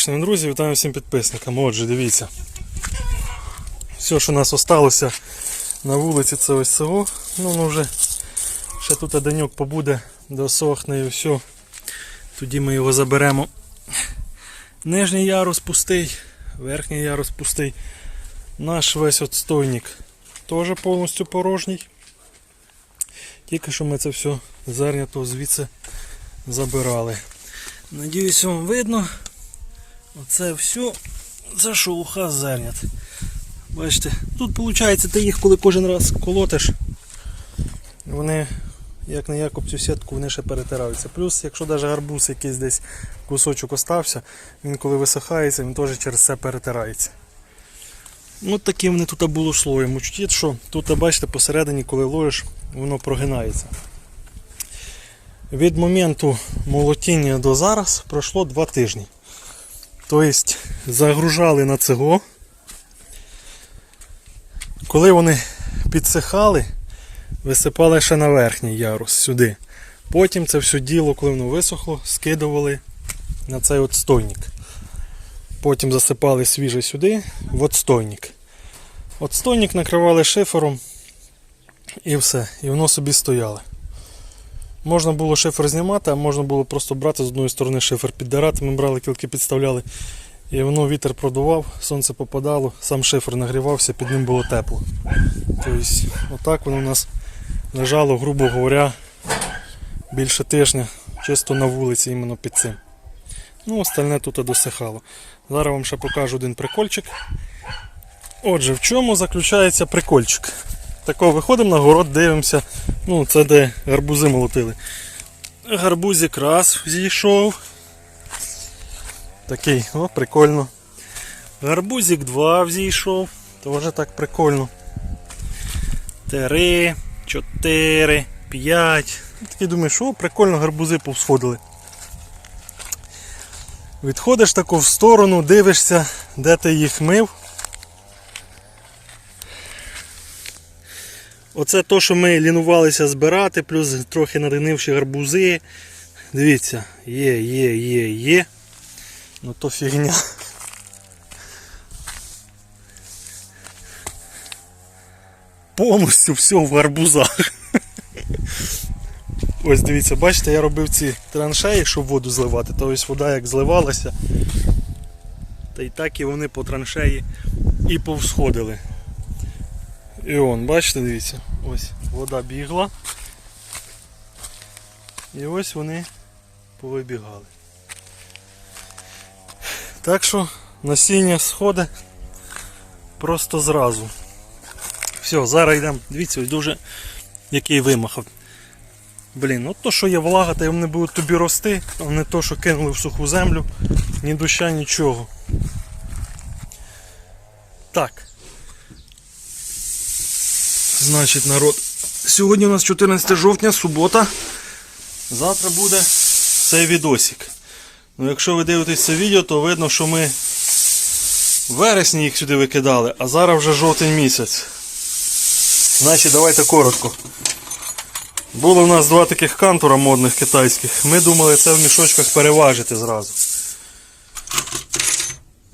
Шановні друзі, вітаю всім підписникам. Отже, дивіться. Все, що у нас осталося на вулиці, це ось село. Ну, ну вже ще тут деньок побуде, досохне і все. Тоді ми його заберемо. Нижній ярус пустий, верхній ярус пустий. Наш весь отстойник теж повністю порожній. Тільки що ми це все зернято звідси забирали. Надіюсь, вам видно. Оце все це шелуха зернят. Бачите, тут виходить, ти їх коли кожен раз колотиш, вони як на як об цю сітку вони ще перетираються. Плюс, якщо навіть гарбуз якийсь десь кусочок остався, він коли висихається, він теж через це перетирається. От таким вони тут було слоєм. Учтіть, що тут, бачите, посередині, коли ложиш, воно прогинається. Від моменту молотіння до зараз пройшло 2 тижні. Тобто загружали на цего. Коли вони підсихали, висипали ще на верхній ярус сюди. Потім це все діло, коли воно висохло, скидували на цей отстойник. Потім засипали свіже сюди в отстойник. Отстойник накривали шифером і все. І воно собі стояло. Можна було шифер знімати, а можна було просто брати з одної сторони шифер піддирати. Ми брали кілки, підставляли. І воно вітер продував, сонце попадало, сам шифер нагрівався, під ним було тепло. Тобто, отак воно у нас лежало, грубо говоря, більше тижня, чисто на вулиці, іменно під цим. Ну, остальне тут досихало. Зараз вам ще покажу один прикольчик. Отже, в чому заключається прикольчик? Тако виходимо на город, дивимося. Ну, це де гарбузи молотили. Гарбузик раз зійшов. Такий, о, прикольно. Гарбузик 2 взійшов. Тоже так прикольно. 3, 4, 5. Такий думаєш, о, прикольно гарбузи повсходили. Відходиш тако в сторону, дивишся, де ти їх мив. Оце то, що ми лінувалися збирати, плюс трохи надинивши гарбузи. Дивіться, є, є, є, є. Ну то фігня. Повністю все в гарбузах. Ось дивіться, бачите, я робив ці траншеї, щоб воду зливати. То ось вода як зливалася. Та й так і вони по траншеї і повсходили. І он, бачите, дивіться, ось вода бігла. І ось вони повибігали. Так що насіння сходить просто зразу. Все, зараз йдемо. Дивіться, дуже який вимахав. Блін, от то, що є влага, та вони будуть тобі рости, а не то, що кинули в суху землю, ні душа, нічого. Так. Значить, народ. Сьогодні у нас 14 жовтня, субота. Завтра буде цей відосик. Ну, якщо ви дивитесь це відео, то видно, що ми в вересні їх сюди викидали, а зараз вже жовтень місяць. Значить, давайте коротко. Було в нас два таких кантура модних китайських. Ми думали це в мішочках переважити зразу.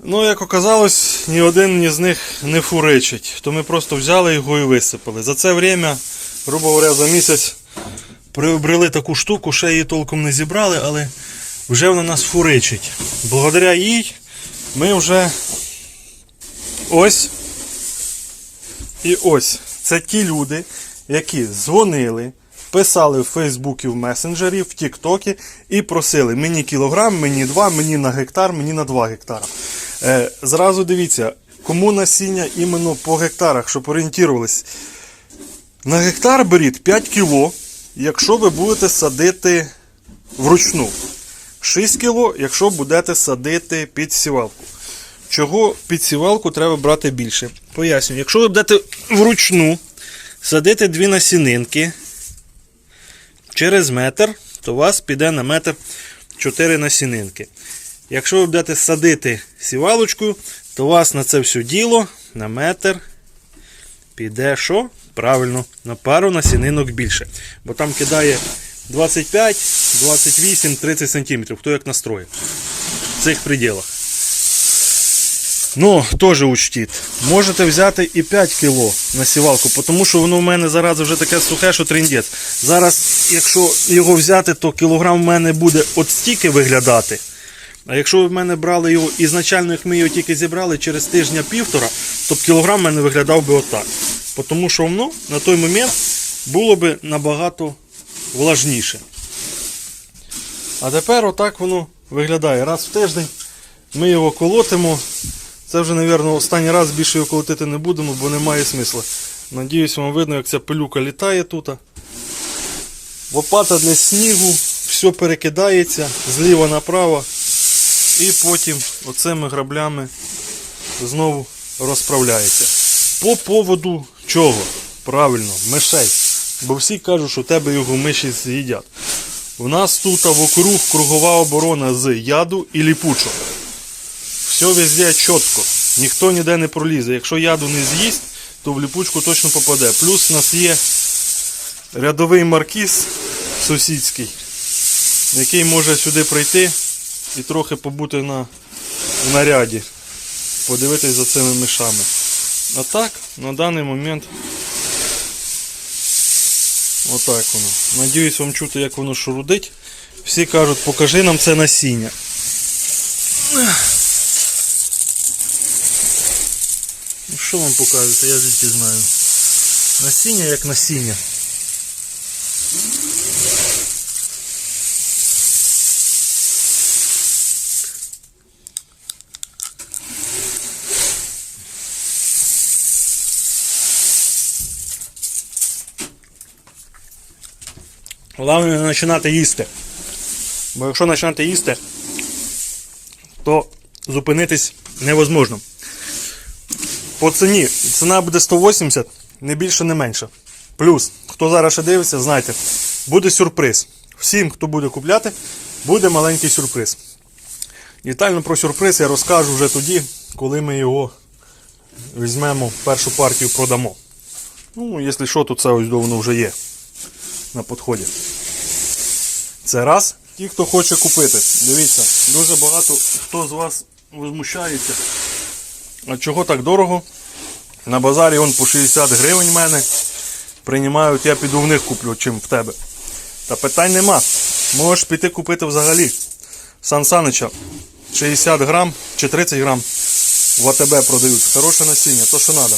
Ну, як оказалось, ні один ні з них не фуричить. То ми просто взяли його і висипали. За це время, грубо говоря, за місяць приобрели таку штуку, ще її толком не зібрали, але вже вона нас фуричить. Благодаря їй ми вже ось і ось. Це ті люди, які дзвонили, писали в Фейсбуці, в месенджері, в Тіктокі і просили мені кілограм, мені два, мені на гектар, мені на 2 гектара. Е, зразу дивіться, кому насіння іменно по гектарах, щоб орієнтувались. На гектар беріть 5 кіло, якщо ви будете садити вручну. 6 кіло, якщо будете садити під сівалку. Чого під сівалку треба брати більше? Пояснюю, якщо ви будете вручну садити дві насінинки через метр, то у вас піде на метр 4 насінинки. Якщо ви будете садити сівалочкою, то у вас на це все діло на метр піде що? Правильно, на пару насінинок більше. Бо там кидає 25, 28, 30 см, хто як настроїв. В цих пределах. Ну, теж учтіть. Можете взяти і 5 кг на сівалку, тому що воно в мене зараз вже таке сухе, що тріндець. Зараз, якщо його взяти, то кілограм в мене буде от стільки виглядати. А якщо ви в мене брали його ізначально, як ми його тільки зібрали через тижня-півтора, то б кілограм в мене виглядав би отак. Тому що воно на той момент було би набагато влажніше. А тепер отак воно виглядає. Раз в тиждень ми його колотимо. Це вже, мабуть, останній раз більше його колотити не будемо, бо немає смисла. Надіюсь, вам видно, як ця пилюка літає тут. Лопата для снігу, все перекидається зліва направо. І потім оцими граблями знову розправляється. По поводу чого? Правильно, мишей. Бо всі кажуть, що тебе його миші з'їдять. У нас тут вокруг кругова оборона з яду і ліпучок. Все везде чітко. Ніхто ніде не пролізе. Якщо яду не з'їсть, то в ліпучку точно попаде. Плюс у нас є рядовий маркіз сусідський, який може сюди прийти і трохи побути на в наряді, подивитись за цими мишами. А так, на даний момент отак воно. Надіюсь вам чути, як воно шурудить. Всі кажуть, покажи нам це насіння. Ну що вам покажете, я звідки знаю. Насіння як насіння. Головне не починати їсти. Бо якщо починати їсти, то зупинитись невозможно. По ціні ціна буде 180, не більше, не менше. Плюс, хто зараз ще дивиться, знайте, буде сюрприз. Всім, хто буде купляти, буде маленький сюрприз. Детально про сюрприз я розкажу вже тоді, коли ми його візьмемо, першу партію продамо. Ну, якщо що, то це ось воно вже є на підході. Це раз. Ті, хто хоче купити. Дивіться, дуже багато хто з вас возмущається. А чого так дорого? На базарі он по 60 гривень в мене. Приймають, я піду в них куплю, чим в тебе. Та питань нема. Можеш піти купити взагалі. Сан Санича 60 грам чи 30 грам в АТБ продають. Хороше насіння, то що треба.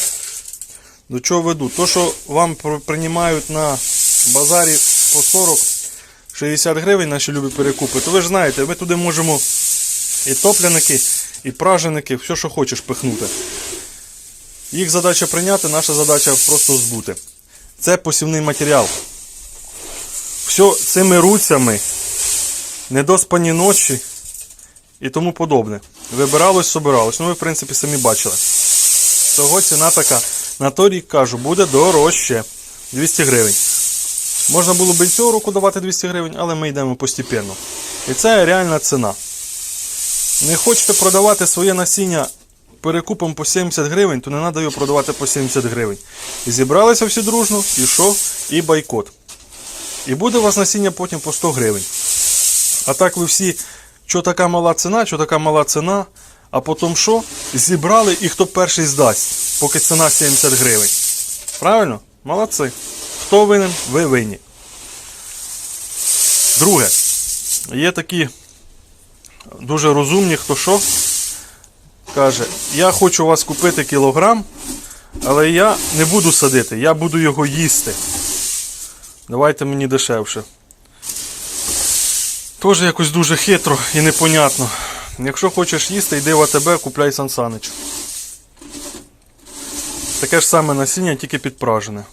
До чого веду? То, що вам приймають на базарі по 40-60 гривень наші любі перекупи, то ви ж знаєте, ми туди можемо і топляники, і праженики, все, що хочеш, пихнути. Їх задача прийняти, наша задача просто збути. Це посівний матеріал. Все цими руцями, недоспані ночі і тому подобне. Вибиралось, собиралось. Ну, ви, в принципі, самі бачили. Того ціна така. На той рік кажу, буде дорожче. 200 гривень. Можна було б і цього року давати 200 гривень, але ми йдемо постепенно. І це реальна ціна. Не хочете продавати своє насіння перекупом по 70 гривень, то не треба його продавати по 70 гривень. І зібралися всі дружно, і? І бойкот. І буде у вас насіння потім по 100 гривень. А так ви всі, що така мала ціна, що така мала ціна, а потім що? Зібрали і хто перший здасть, поки ціна 70 гривень. Правильно? Молодці. Хто винен? Ви винні. Друге. Є такі дуже розумні, хто що каже, я хочу у вас купити кілограм, але я не буду садити, я буду його їсти. Давайте мені дешевше. Теж якось дуже хитро і непонятно. Якщо хочеш їсти, йди в АТБ, купляй Сан Санич. Таке ж саме насіння, тільки підпражене.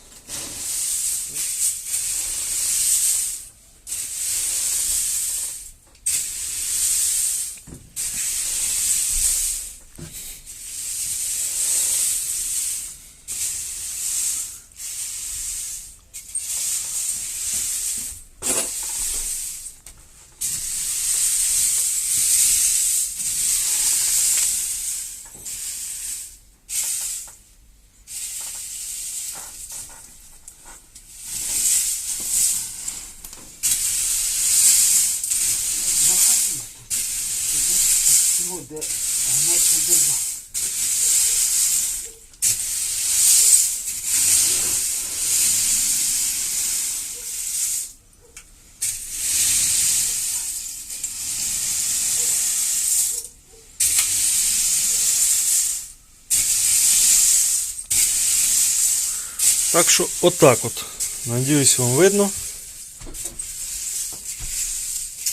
буде гнити дуже. Так вот, отак от. Надіюсь, вам видно.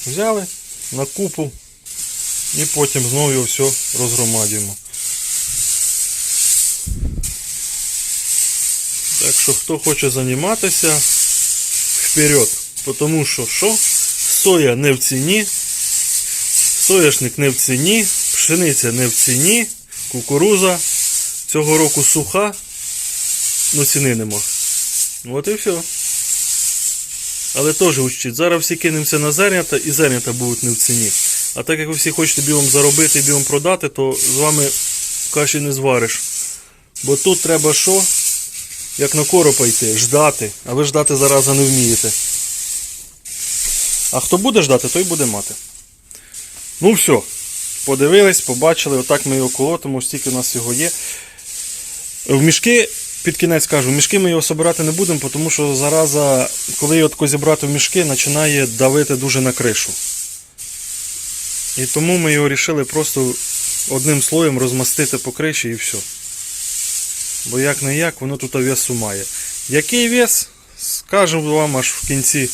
Взяли на купу. І потім знову його все розгромадюємо. Так що хто хоче займатися, вперед. Тому що що? Соя не в ціні, соняшник не в ціні, пшениця не в ціні, кукуруза цього року суха, ну ціни нема. От і все. Але теж учтіть, зараз всі кинемося на зернята і зернята будуть не в ціні. А так як ви всі хочете білом заробити і білом продати, то з вами каші не звариш. Бо тут треба що? Як на коропа йти, ждати. А ви ждати зараза не вмієте. А хто буде ждати, той буде мати. Ну все. Подивились, побачили, отак ми його колотимо, стільки у нас його є. В мішки, під кінець кажу, в мішки ми його собирати не будемо, тому що зараза, коли його тако зібрати в мішки, починає давити дуже на кришу. І тому ми його вирішили просто одним слоєм розмастити по криші і все. Бо як не як, воно тут весу має. Який вес, скажу вам аж в кінці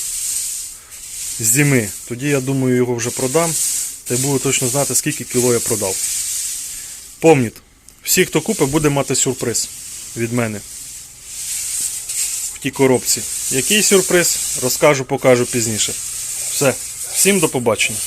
зими. Тоді я думаю його вже продам. Та й буду точно знати, скільки кіло я продав. Помніть, всі, хто купить, буде мати сюрприз від мене. В тій коробці. Який сюрприз, розкажу, покажу пізніше. Все. Всім до побачення.